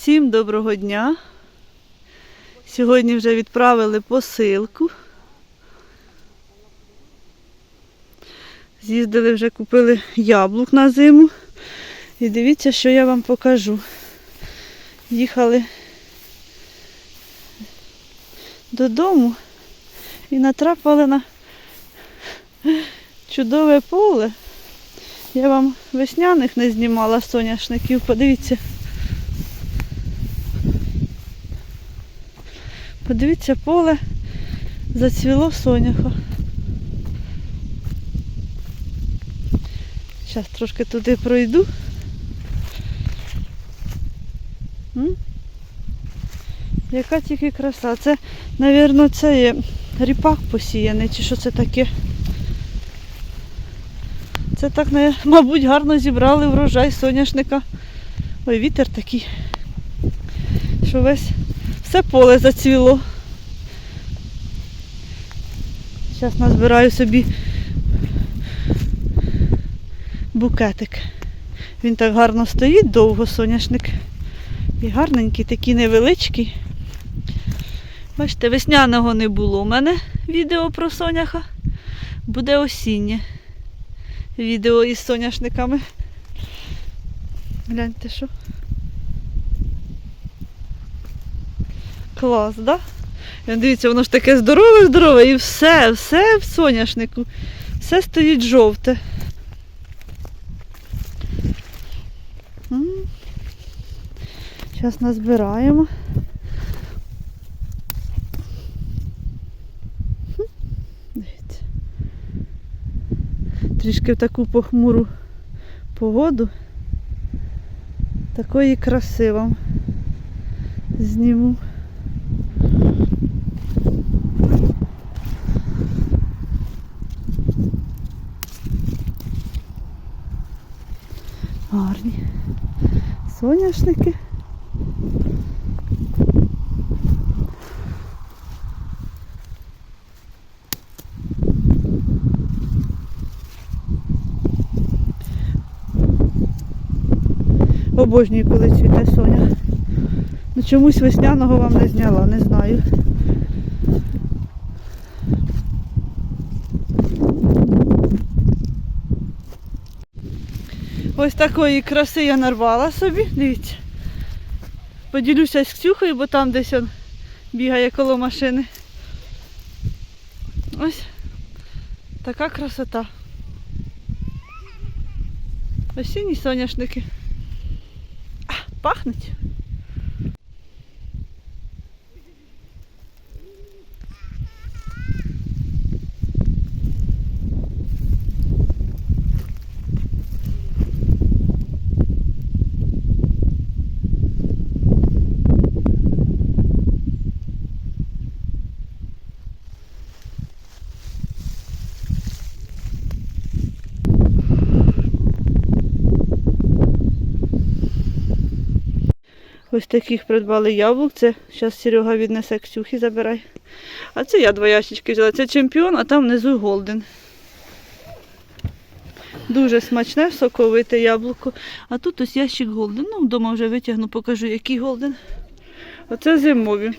Всім доброго дня. Сьогодні вже відправили посилку. З'їздили вже купили яблук на зиму. І дивіться, що я вам покажу. Їхали додому і натрапили на чудове поле. Я вам весняних не знімала соняшників. Подивіться. Подивіться, поле зацвіло соняха. Зараз трошки туди пройду. М? Яка тільки краса. Це, мабуть, це є ріпак посіяний, чи що це таке. Це так, мабуть, гарно зібрали врожай соняшника. Ой, вітер такий, що весь все поле зацвіло. Зараз назбираю собі букетик. Він так гарно стоїть довго, соняшник. І гарненький, такий невеличкий. Бачите, весняного не було у мене відео про соняха. Буде осіннє відео із соняшниками. Гляньте що. Клас, так? Да? І Дивіться, воно ж таке здорове-здорове і все, все в соняшнику. Все стоїть жовте. Зараз назбираємо. Дивіться. Трішки в таку похмуру погоду. Такої краси вам зніму. Гарні соняшники. Обожнюю, коли цвіте соня. Ну чомусь весняного вам не зняла, не знаю. Ось такої краси я нарвала собі. Дивіться. Поділюся з Ксюхою, бо там десь он бігає коло машини. Ось така красота. Осінні соняшники. А, пахнуть. Ось таких придбали яблук. Це зараз Серега віднесе Ксюхі, забирай. А це я два ящички взяла. Це чемпіон, а там внизу голден. Дуже смачне, соковите яблуко. А тут ось ящик голден. Ну, вдома вже витягну, покажу, який голден. Оце зимові.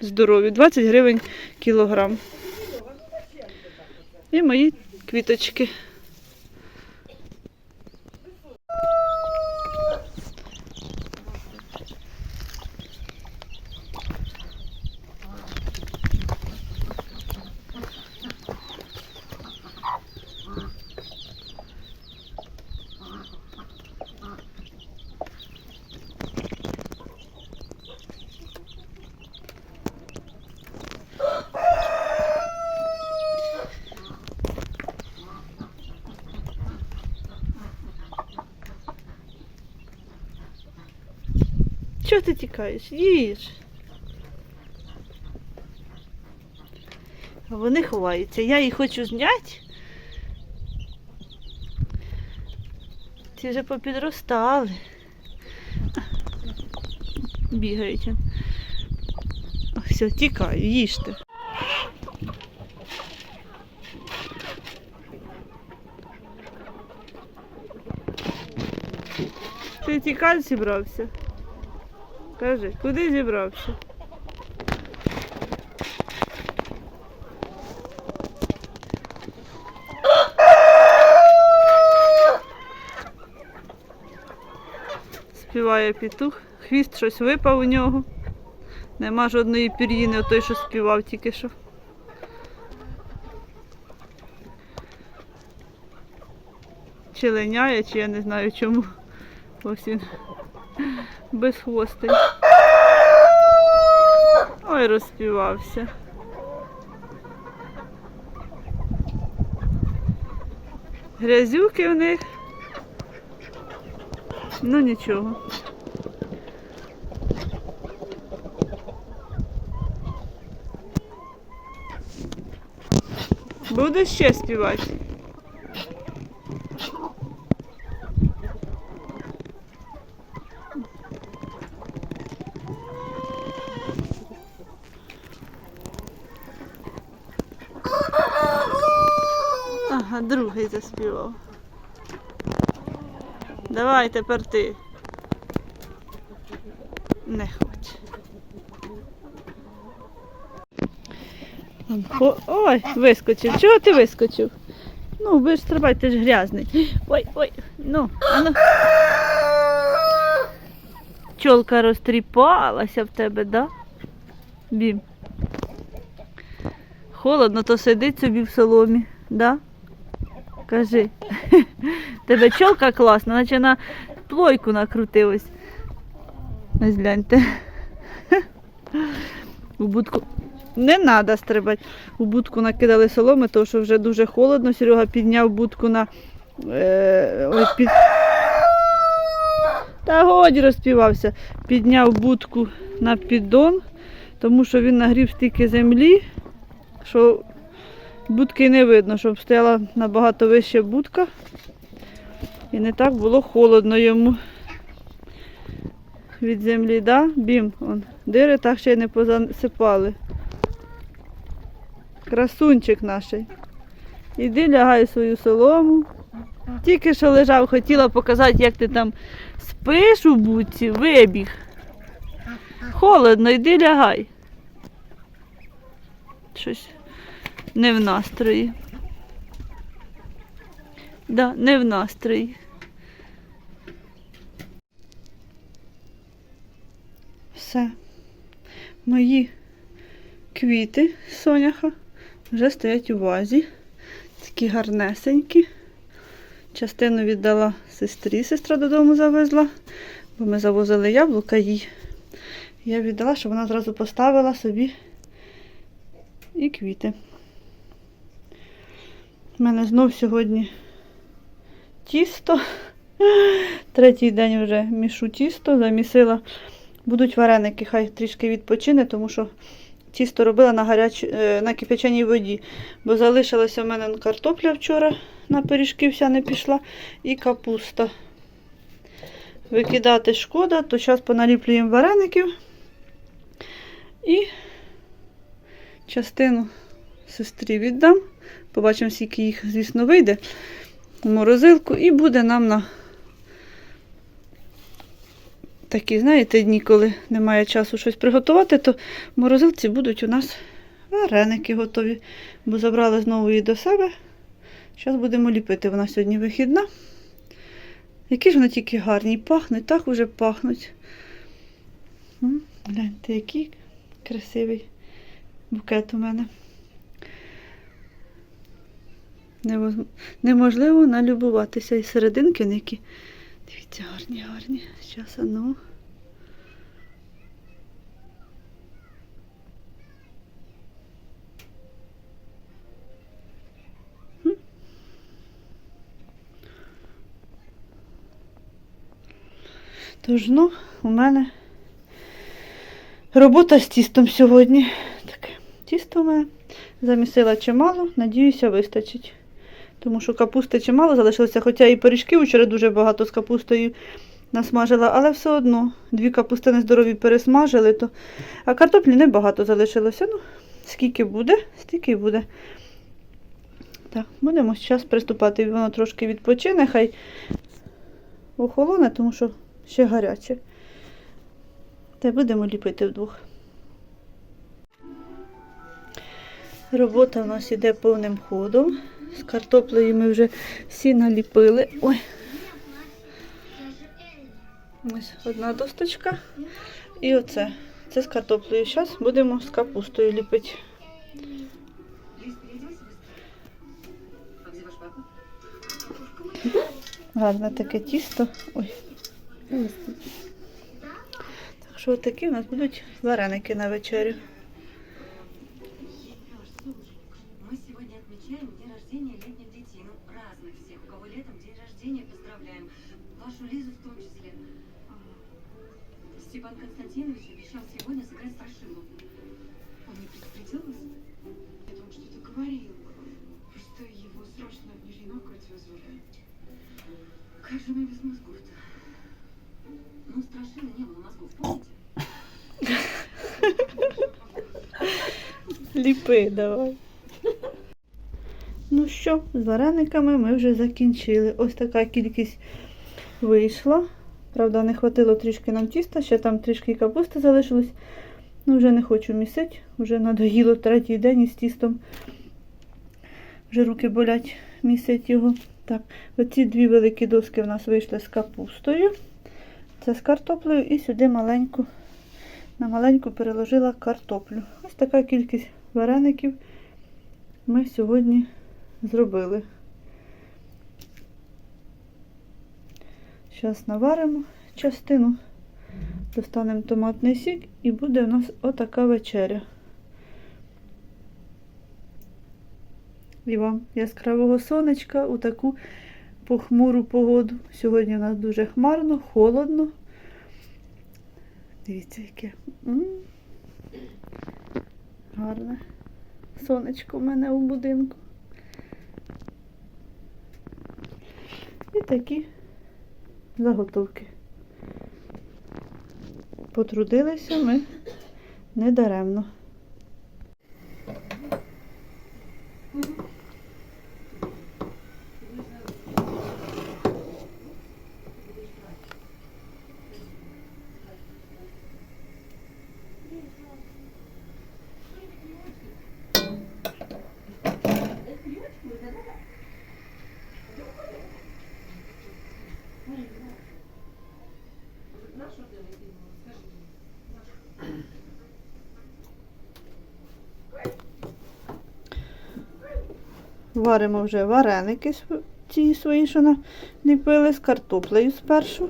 Здорові. 20 гривень кілограм. І мої квіточки. Чого ти тікаєш? Їж. Вони ховаються. Я їх хочу зняти. Ці вже попідростали. Бігають. Все, тікаю, їжте. Ти тікати зібрався? Кажи, куди зібрався? Співає петух, хвіст щось випав у нього. Нема жодної пір'їни, той, що співав тільки що. Чи линяє, чи я не знаю чому. Ось він без хвостей. Ой, розспівався. Грязюки в них. Ну нічого. Буде ще співати. Ага, другий заспівав. Давай тепер ти. Не хоче. Ой, вискочив. Чого ти вискочив? Ну, ж стрибай, ти ж грязний. Ой, ой, ну, а ну. Чолка розтріпалася в тебе, да? Бім. Холодно, то сидить собі в соломі, да? Кажи. Тебе чолка класна, наче на плойку накрутилась. Ось гляньте. У будку. Не треба стрибати. У будку накидали соломи, тому що вже дуже холодно. Серега підняв будку на. Е, під... Та годі розпівався. Підняв будку на піддон, тому що він нагрів стільки землі, що будки не видно, щоб стояла набагато вища будка. І не так було холодно йому від землі, да? Бім, он. Дири так ще й не позасипали. Красунчик наш. Іди лягай свою солому. Тільки що лежав, хотіла показати, як ти там спиш у будці, вибіг. Холодно, йди лягай. Щось не в настрої. Да, не в настрої. Все. Мої квіти соняха вже стоять у вазі. Такі гарнесенькі. Частину віддала сестрі, сестра додому завезла, бо ми завозили яблука їй. Я віддала, щоб вона зразу поставила собі і квіти. У мене знов сьогодні тісто. Третій день вже мішу тісто, замісила. Будуть вареники, хай трішки відпочине, тому що тісто робила на гаряч... е, на кипяченій воді. Бо залишилася в мене картопля вчора на пиріжки вся не пішла і капуста. Викидати шкода, то зараз поналіплюємо вареників і частину сестрі віддам. Побачимо, скільки їх, звісно, вийде в морозилку, і буде нам на такі, знаєте, дні, коли немає часу щось приготувати, то в морозилці будуть у нас вареники готові. Бо забрали знову її до себе. Зараз будемо ліпити. Вона сьогодні вихідна. Які ж вони тільки гарні, пахнуть, так уже пахнуть. Гляньте, який красивий букет у мене. Неможливо налюбуватися. І серединки які. Дивіться, гарні, гарні. Зараз, ну. Тож, ну, у мене робота з тістом сьогодні. Таке тісто у мене замісила чимало, надіюся, вистачить. Тому що капусти чимало залишилося, хоча і пиріжки вчора дуже багато з капустою насмажила, але все одно дві капусти нездорові пересмажили, то... а картоплі небагато залишилося. Ну, скільки буде, стільки буде. Так, будемо зараз приступати. Воно трошки відпочине, хай охолоне, тому що ще гаряче. Та будемо ліпити вдвох. Робота у нас іде повним ходом. З картоплею ми вже всі наліпили. Ой. Ось одна досточка. І оце. Це з картоплею. Зараз будемо з капустою ліпити. Гарне таке тісто. Ой. Так що такі у нас будуть вареники на вечерю. Как же мы без мозгов-то? Ну, страшилы не было мозгов, помните? Ліпи давай. Ну що, з варениками ми вже закінчили. Ось така кількість вийшла. Правда, не хватило трішки нам тіста, ще там трішки капусти залишилось. Ну, вже не хочу місити, вже надоїло третій день із тістом. Вже руки болять місять його. Так, оці дві великі доски в нас вийшли з капустою. Це з картоплею і сюди маленьку, на маленьку переложила картоплю. Ось така кількість вареників ми сьогодні зробили. Зараз наваримо частину, достанемо томатний сік і буде у нас отака вечеря. І вам яскравого сонечка у таку похмуру погоду. Сьогодні у нас дуже хмарно, холодно. Дивіться, яке. Гарне. Сонечко в мене у будинку. І такі заготовки. Потрудилися ми недаремно. Варимо вже вареники ці свої, що наліпили з картоплею спершу.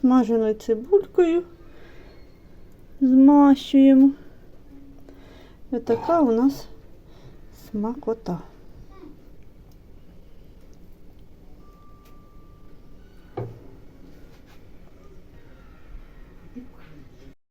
Смаженою цибулькою змащуємо. І така у нас смакота.